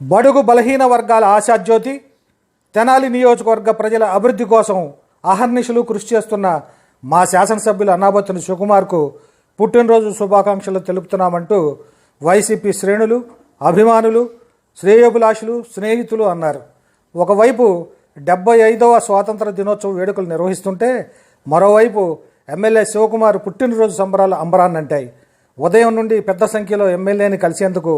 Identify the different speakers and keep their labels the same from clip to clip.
Speaker 1: బడుగు బలహీన వర్గాల ఆశాజ్యోతి తెనాలి నియోజకవర్గ ప్రజల అభివృద్ధి కోసం అహర్నిశలు కృషి చేస్తున్న మా శాసనసభ్యులు అన్నాబత్తుని శివకుమార్కు పుట్టినరోజు శుభాకాంక్షలు తెలుపుతున్నామంటూ వైసీపీ శ్రేణులు అభిమానులు శ్రేయోభిలాషులు స్నేహితులు అన్నారు. ఒకవైపు డెబ్బై ఐదవ స్వాతంత్ర దినోత్సవ వేడుకలు నిర్వహిస్తుంటే మరోవైపు ఎమ్మెల్యే శివకుమార్ పుట్టినరోజు సంబరాలు అంబరాన్నంటాయి. ఉదయం నుండి పెద్ద సంఖ్యలో ఎమ్మెల్యేని కలిసేందుకు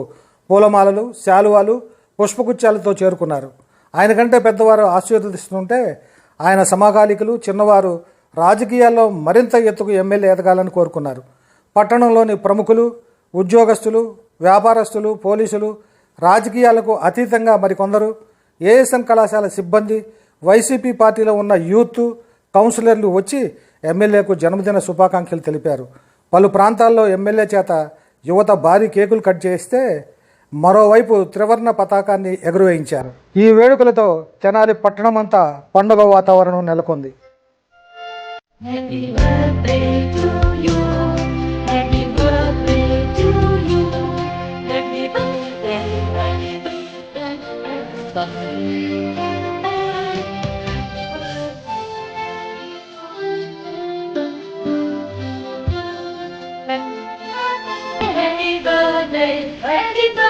Speaker 1: పూలమాలలు శాలువాలు పుష్పగుచ్చాలతో చేరుకున్నారు. ఆయన కంటే పెద్దవారు ఆశీర్వదిస్తుంటే ఆయన సమకాలికులు చిన్నవారు రాజకీయాల్లో మరింత ఎత్తుకు ఎమ్మెల్యే ఎదగాలని కోరుకున్నారు. పట్టణంలోని ప్రముఖులు ఉద్యోగస్తులు వ్యాపారస్తులు పోలీసులు రాజకీయాలకు అతీతంగా మరికొందరు ఏఎస్ఎం కళాశాల సిబ్బంది వైసీపీ పార్టీలో ఉన్న యూత్ కౌన్సిలర్లు వచ్చి ఎమ్మెల్యేకు జన్మదిన శుభాకాంక్షలు తెలిపారు. పలు ప్రాంతాల్లో ఎమ్మెల్యే చేత యువత భారీ కేకులు కట్ చేస్తే మరోవైపు త్రివర్ణ పతాకాన్ని ఎగురవేయించారు. ఈ వేడుకలతో తెనాలి పట్టణం అంతా పండుగ వాతావరణం నెలకొంది.
Speaker 2: Happy birthday, happy birthday.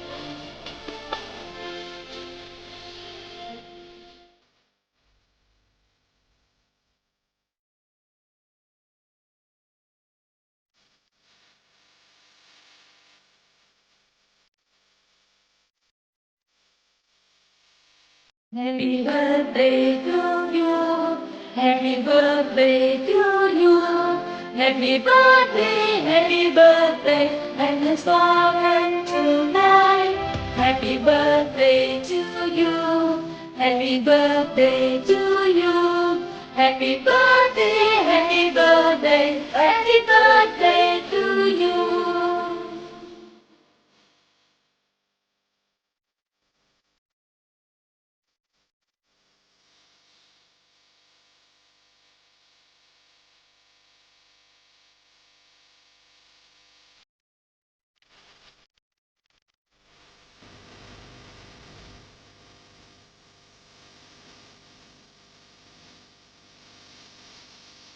Speaker 2: Happy birthday. To you. Happy birthday to you. Happy birthday, happy birthday, and let's tonight. Happy birthday to you. Happy birthday to you. Happy birthday, happy birthday,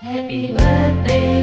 Speaker 2: Happy birthday.